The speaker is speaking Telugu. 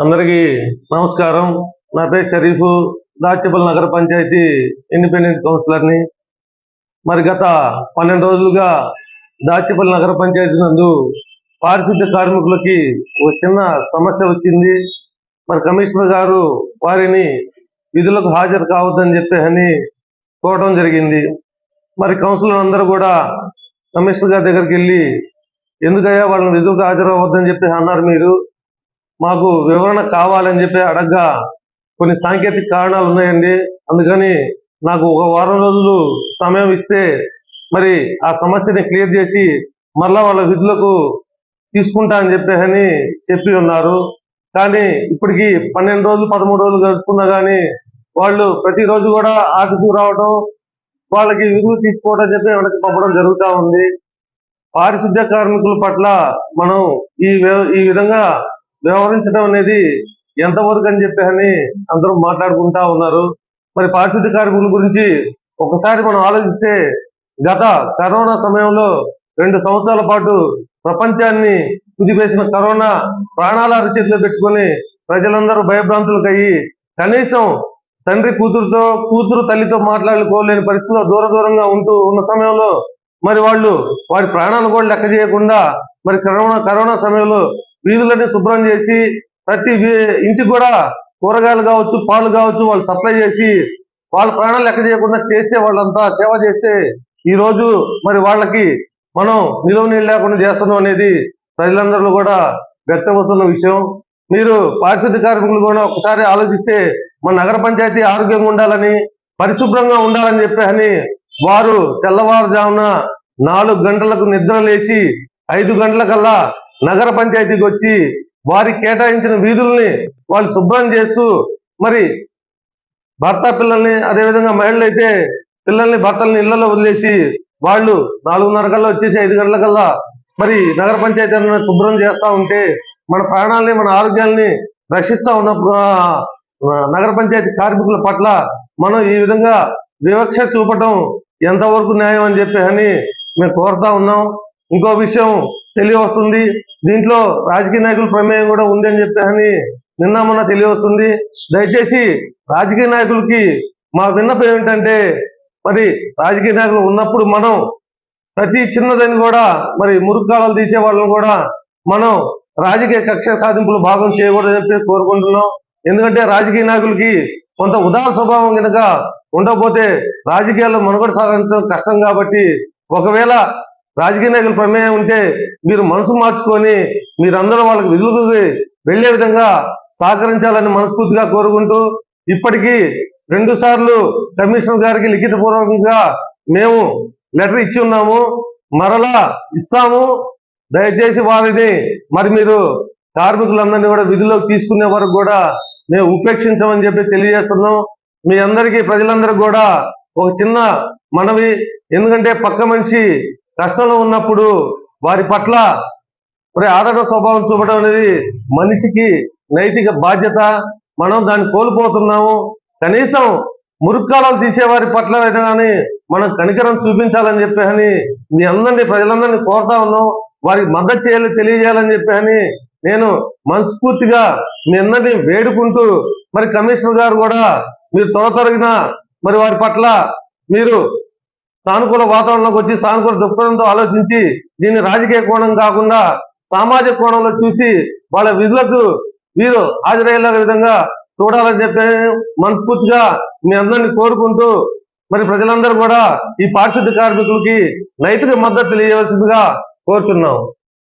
అందరికీ నమస్కారం. నా పేరు షరీఫ్. దాచేపల్లి నగర పంచాయతీ ఇండిపెండెంట్ కౌన్సిలర్ని. మరి గత పన్నెండు రోజులుగా దాచేపల్లి నగర పంచాయతీ నందు పారిశుద్ధ్య కార్మికులకి ఒక చిన్న సమస్య వచ్చింది. మరి కమిషనర్ గారు వారిని విధులకు హాజరు కావద్దని చెప్పి అని కోరడం జరిగింది. మరి కౌన్సిలర్ అందరూ కూడా కమిషనర్ గారి దగ్గరికి వెళ్ళి ఎందుకయ్యా వాళ్ళని విధులకు హాజరు అవ్వద్దని చెప్పి అన్నారు మీరు? మాకు వివరణ కావాలని చెప్పి అడగ్గా కొన్ని సాంకేతిక కారణాలు ఉన్నాయండి. అందుకని నాకు ఒక వారం రోజులు సమయం ఇస్తే మరి ఆ సమస్యని క్లియర్ చేసి మరలా వాళ్ళ విధులకు తీసుకుంటా అని చెప్పేసి చెప్పి ఉన్నారు. కానీ ఇప్పటికి పన్నెండు రోజులు పదమూడు రోజులు గడుపుకున్నా కానీ వాళ్ళు ప్రతిరోజు కూడా ఆఫీసుకు రావడం వాళ్ళకి విధులు తీసుకోవడం చెప్పి వెనక్కి పంపడం జరుగుతూ ఉంది. పారిశుద్ధ్య కార్మికుల పట్ల మనం ఈ ఈ విధంగా వ్యవహరించడం అనేది ఎంతవరకు అని చెప్పి అని అందరూ మాట్లాడుకుంటా ఉన్నారు. మరి పారిశుద్ధ్య కార్మికుల గురించి ఒకసారి మనం ఆలోచిస్తే గత కరోనా సమయంలో రెండు సంవత్సరాల పాటు ప్రపంచాన్ని కుదిపేసిన కరోనా ప్రాణాల అరచేతిలో పెట్టుకొని ప్రజలందరూ భయభ్రాంతులకు అయ్యి కనీసం తండ్రి కూతురుతో కూతురు తల్లితో మాట్లాడుకోలేని పరిస్థితిలో దూర దూరంగా ఉంటూ ఉన్న సమయంలో మరి వాళ్ళు వారి ప్రాణాలు కూడా లెక్క చేయకుండా మరి కరోనా కరోనా సమయంలో వీధులన్నీ శుభ్రం చేసి ప్రతి వీ- ఇంటికి కూడా కూరగాయలు కావచ్చు పాలు కావచ్చు వాళ్ళు సప్లై చేసి వాళ్ళ ప్రాణాలు లెక్క చేయకుండా చేస్తే వాళ్ళంతా సేవ చేస్తే ఈ రోజు మరి వాళ్ళకి మనం నిలువ నీళ్ళు లేకుండా చేస్తున్నాం అనేది ప్రజలందరూ కూడా వ్యక్తమవుతున్న విషయం. మీరు పారిశుద్ధ్య కార్మికులు కూడా ఒకసారి ఆలోచిస్తే మన నగర పంచాయతీ ఆరోగ్యంగా ఉండాలని పరిశుభ్రంగా ఉండాలని చెప్పని వారు తెల్లవారుజామున నాలుగు గంటలకు నిద్ర లేచి ఐదు గంటలకల్లా నగర పంచాయతీకి వచ్చి వారికి కేటాయించిన వీధుల్ని వాళ్ళు శుభ్రం చేస్తూ మరి భర్త పిల్లల్ని అదేవిధంగా మహిళలు అయితే పిల్లల్ని భర్తల్ని ఇళ్ళలో వదిలేసి వాళ్ళు నాలుగున్నర కల్లా వచ్చేసి ఐదు గంటలకల్లా మరి నగర పంచాయతీ శుభ్రం చేస్తూ ఉంటే మన ప్రాణాలని మన ఆరోగ్యాల్ని రక్షిస్తూ ఉన్న నగర పంచాయతీ కార్మికుల పట్ల మనం ఈ విధంగా వివక్ష చూపటం ఎంతవరకు న్యాయం అని చెప్పి అని మేము కోరుతా ఉన్నాం. ఇంకో విషయం తెలియవస్తుంది. దీంట్లో రాజకీయ నాయకుల ప్రమేయం కూడా ఉంది అని చెప్పి అని నిన్న మొన్న తెలియవస్తుంది. దయచేసి రాజకీయ నాయకులకి మా విన్నపం ఏమిటంటే మరి రాజకీయ నాయకులు ఉన్నప్పుడు మనం ప్రతి చిన్నదని కూడా మరి మురుక్కాలు తీసే వాళ్ళని కూడా మనం రాజకీయ కక్ష సాధింపులు భాగం చేయకూడదని చెప్పి కోరుకుంటున్నాం. ఎందుకంటే రాజకీయ నాయకులకి కొంత ఉదార స్వభావం కనుక ఉండకపోతే రాజకీయాల్లో మనుగడ సాగించడం కష్టం కాబట్టి ఒకవేళ రాజకీయ నాయకుల ప్రమేయం ఉంటే మీరు మనసు మార్చుకొని మీరందరూ వాళ్ళకి విధులకు వెళ్ళే విధంగా సహకరించాలని మనస్ఫూర్తిగా కోరుకుంటూ ఇప్పటికీ రెండు సార్లు కమిషనర్ గారికి లిఖిత పూర్వకంగా మేము లెటర్ ఇచ్చి ఉన్నాము. మరలా ఇస్తాము. దయచేసి వారిని మరి మీరు కార్మికులందరినీ కూడా విధుల్లోకి తీసుకునే వరకు కూడా మేము ఉపేక్షించమని చెప్పి తెలియజేస్తున్నాం. మీ అందరికీ ప్రజలందరికీ కూడా ఒక చిన్న మనవి. ఎందుకంటే పక్క మనిషి కష్టంలో ఉన్నప్పుడు వారి పట్ల మరి ఆదరణ స్వభావం చూపడం అనేది మనిషికి నైతిక బాధ్యత. మనం దాన్ని కోల్పోతున్నాము. కనీసం మురుక్కాలం తీసేవారి పట్ల కానీ మనం కనికరం చూపించాలని చెప్పి మీ అందరినీ ప్రజలందరినీ కోరుతా ఉన్నాం. వారికి మద్దతు చేయాలి తెలియజేయాలని చెప్పి నేను మనస్ఫూర్తిగా మీ అందరినీ వేడుకుంటూ మరి కమిషనర్ గారు కూడా మీరు త్వర మరి వారి పట్ల మీరు సానుకూల వాతావరణంలోకి వచ్చి సానుకూల దృక్పథంతో ఆలోచించి దీన్ని రాజకీయ కోణం కాకుండా సామాజిక కోణంలో చూసి వాళ్ళ విధులకు వీరు హాజరయ్యేలా విధంగా చూడాలని చెప్పి మనస్ఫూర్తిగా మీ అందరినీ కోరుకుంటూ మరి ప్రజలందరూ కూడా ఈ పారిశుద్ధ్య కార్మికులకి నైతిక మద్దతు తెలియవలసిందిగా కోరుచున్నాం.